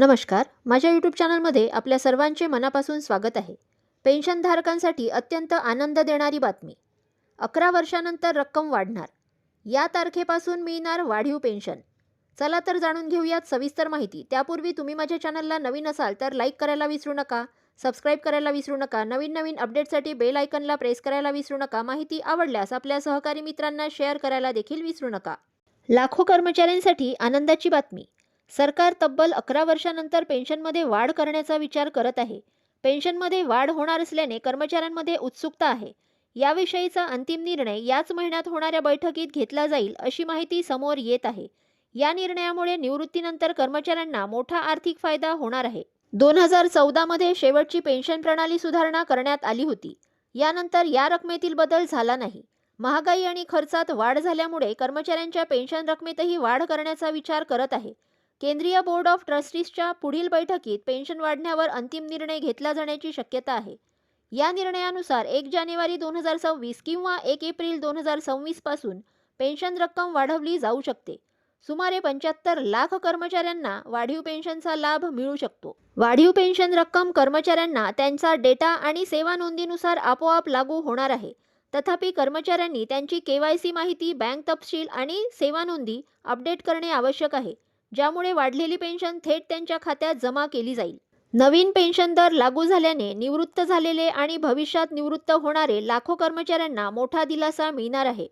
नमस्कार. माझ्या यूट्यूब चॅनलमध्ये आपल्या सर्वांचे मनापासून स्वागत आहे. पेन्शनधारकांसाठी अत्यंत आनंद देणारी बातमी. अकरा वर्षानंतर रक्कम वाढणार. या तारखेपासून मिळणार वाढीव पेन्शन. चला तर जाणून घेऊयात सविस्तर माहिती. त्यापूर्वी तुम्ही माझ्या चॅनलला नवीन असाल तर लाईक करायला विसरू नका सबस्क्राईब करायला विसरू नका नवीन नवीन अपडेटसाठी बेल आयकनला प्रेस करायला विसरू नका माहिती आवडल्यास आपल्या सहकारी मित्रांना शेअर करायला देखील विसरू नका. लाखो कर्मचाऱ्यांसाठी आनंदाची बातमी. सरकार तब्बल अकरा वर्षानंतर पेन्शनमध्ये वाढ करण्याचा विचार करत आहे. पेन्शनमध्ये वाढ होणार असल्याने कर्मचाऱ्यांमध्ये उत्सुकता आहे. याविषयीचा अंतिम निर्णय याच महिन्यात होणाऱ्या बैठकीत घेतला जाईल अशी माहिती समोर येत आहे. या निर्णयामुळे निवृत्तीनंतर कर्मचाऱ्यांना मोठा आर्थिक फायदा होणार आहे. दोन हजार चौदामध्ये शेवटची पेन्शन प्रणाली सुधारणा करण्यात आली होती. यानंतर या रकमेतील बदल झाला नाही. महागाई आणि खर्चात वाढ झाल्यामुळे कर्मचाऱ्यांच्या पेन्शन रकमेतही वाढ करण्याचा विचार करत आहे. केंद्रीय बोर्ड ऑफ ट्रस्टीजच्या पुढील बैठकीत पेन्शन वाढण्यावर अंतिम निर्णय घेतला जाण्याची शक्यता आहे. या निर्णयानुसार एक जानेवारी दोन हजार सव्वीस किंवा एक एप्रिल दोन हजार सव्वीसपासून पेन्शन रक्कम वाढवली जाऊ शकते. सुमारे पंच्याहत्तर लाख कर्मचाऱ्यांना वाढीव पेन्शनचा लाभ मिळू शकतो. वाढीव पेन्शन रक्कम कर्मचाऱ्यांना त्यांचा डेटा आणि सेवा नोंदीनुसार आपोआप लागू होणार आहे. तथापि कर्मचाऱ्यांनी त्यांची केवायसी माहिती बँक तपशील आणि सेवा नोंदी अपडेट करणे आवश्यक आहे. ज्यामुळे वाढलेली पेन्शन थेट त्यांच्या खात्यात जमा केली जाईल. नवीन पेन्शन दर लागू झाल्याने निवृत्त झालेले आणि भविष्यात निवृत्त होणारे लाखो कर्मचाऱ्यांना मोठा दिलासा मिळणार आहे.